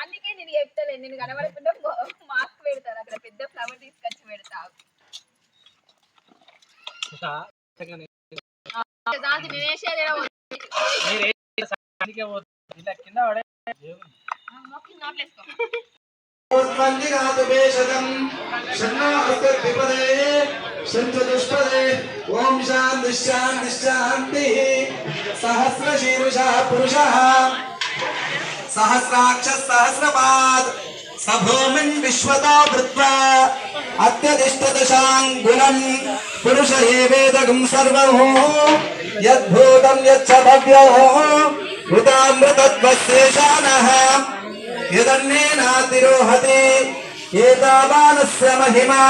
అందుకే నేను చెప్తలే నేను కనబడకుండా మాస్క్ పెడతాను అక్కడ పెద్ద ఫ్లవర్ తీసుకొచ్చి పెడతా. ఓం శాంతి శాంతి శాంతి. సహస్ర శీర్ష పురుష. सहस्राक्ष सहस्रपाद सभूमिन् विश्वता भृत्वा अत्यधिष्ट अत्यधिष्ठदशाङ्गुणम् पुरुष एवेदगम् सर्वहो यद्भूतम् यच्च भव्योः उदामृतत्वशेषानः यदन्येनातिरोहति एतावानस्य महिमा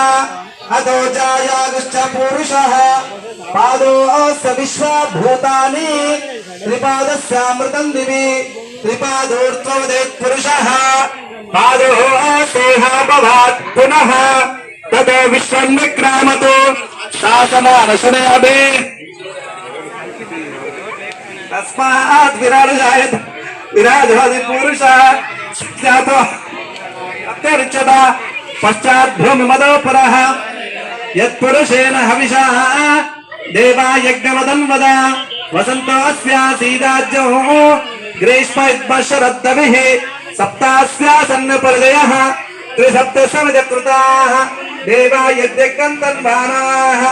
अतो जायागश्च पुरुषः पादो अस्य विश्वभूतानि त्रिपादस्यामृतम् दिवि त्रिपादोर्त्ववदेत् पुरुषः पादोऽसेह भवात् पुनः ततो विश्वम् विक्रामतो शासनानशने अभि। तस्मात् विराजयत् विराजोदि पुरुषः जातो अत्यर्चत। वसन्तोऽस्यासीदाज्यो ग्रीष्मयुग्मशरद्दभिः सप्तास्यासन्न परदयः त्रिसप्तसमिदकृताः देवा यद्यज्ञम् तन्वानाः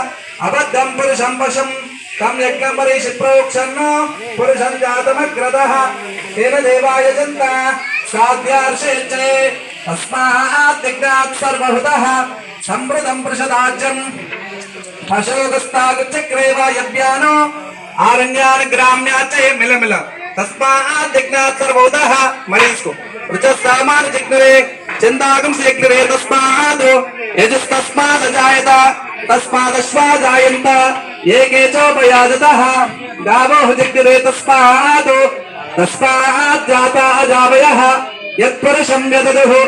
अबद्धम् पुरुषम् वशम् तं यज्ञम् परीषि प्रोक्षन् पुरुषम् जातमग्रतः तेन देवा यजन्त साध्यार्षेच्चे तस्मात् यज्ञात् सर्वभूतः सम्मृतम् पृषदाज्यम् अशोकस्तागचक्रे वा यज्ञानो आरण्यान् ऋचस्सामान् जिग्नरे चन्दागं जिग्नरे तस्मात्। यजस्तस्मात् जायत तस्मादश्वा जायन्त एके चोपयाजतः। गावो जिग्नरे तस्मात्। तस्मात् जाता अजावयः। यत्पुरुषं व्यददुः।